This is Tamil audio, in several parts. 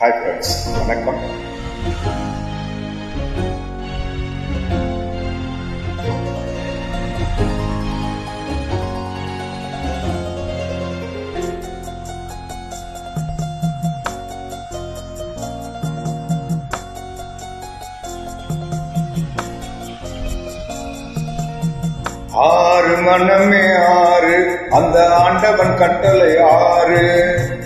ஹாய் ஃப்ரெண்ட்ஸ் வணக்கம். ஆறு மனமே ஆறு அந்த ஆண்டவன் கட்டளை ஆறு.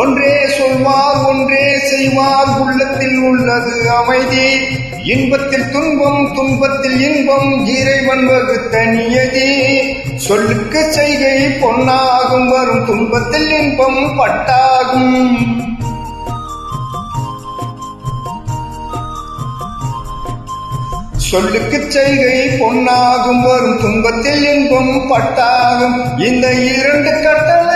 ஒன்றே சொல்வார் ஒன்றே செய்வார் உள்ளத்தில் உள்ளது அமைதி. இன்பத்தில் துன்பம் துன்பத்தில் இன்பம் இறைவன் வகுத்த நியதி சொல்லுக்கு செய்கை பொன்னாகும் வரும் துன்பத்தில் இன்பம் பட்டாகும். சொல்லுக்கு செய்கை பொன்னாகும் வரும் துன்பத்தில் இன்பம் பட்டாகும். இந்த இரண்டு கட்டளை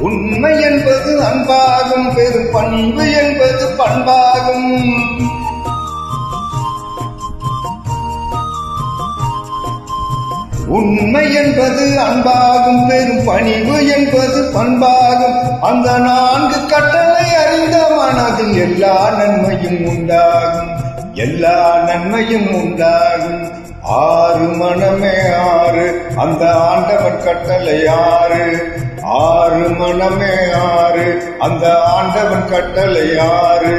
உண்மை என்பது அன்பாகும் பெரும் பண்பு என்பது பண்பாகும். உண்மை என்பது அன்பாகும் பெரும் பணிவு என்பது பண்பாகும். அந்த நான்கு கட்டளை அறிந்த மனதில் எல்லா நன்மையும் உண்டாகும். எல்லா நன்மையும் உண்டாகும். ஆறு மனமே ஆறு அந்த ஆண்டவர் கட்டளை ஆறு. ஆறு மனமே ஆறு அந்த ஆண்டவன் கட்டளை ஆறு.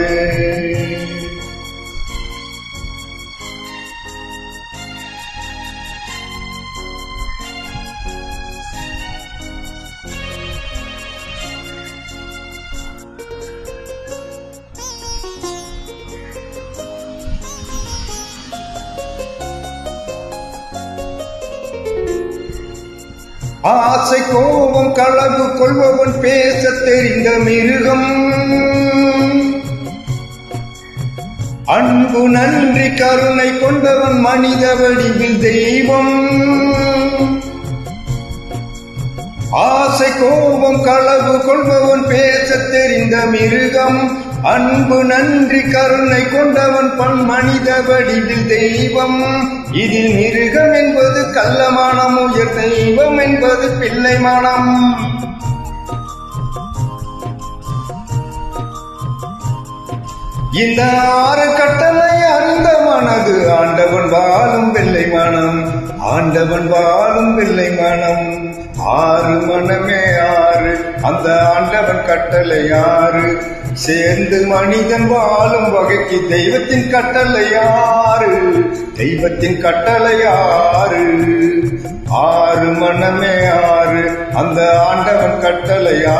ஆசை கோபம் களவு கொள்பவன் பேச தெரிந்த மிருகம். அன்பு நன்றி கருணை கொண்டவன் மனித வடிவில் தெய்வம். ஆசை கோபம் களவு கொள்பவன் பேச தெரிந்த மிருகம். அன்பு நன்றி கருணை கொண்டவன் பண் மனித வடிவில் தெய்வம். இதில் மிருகம் என்பது கள்ளமானம் உயர் தெய்வம் என்பது பிள்ளை மானம். இந்த ஆறு கட்டளை அறிந்த மனது ஆண்டவன் வாழும் வெள்ளை மனம். ஆண்டவன் வாழும் வெள்ளை மனம். ஆறு மனமே ஆறு. அந்த ஆண்டவன் கட்டளை ஆறு. சேர்ந்து மனிதன் வாழும் வகைக்கு தெய்வத்தின் கட்டளை ஆறு. தெய்வத்தின் கட்டளை ஆறு. ஆறு மனமே ஆறு. அந்த ஆண்டவன் கட்டளையா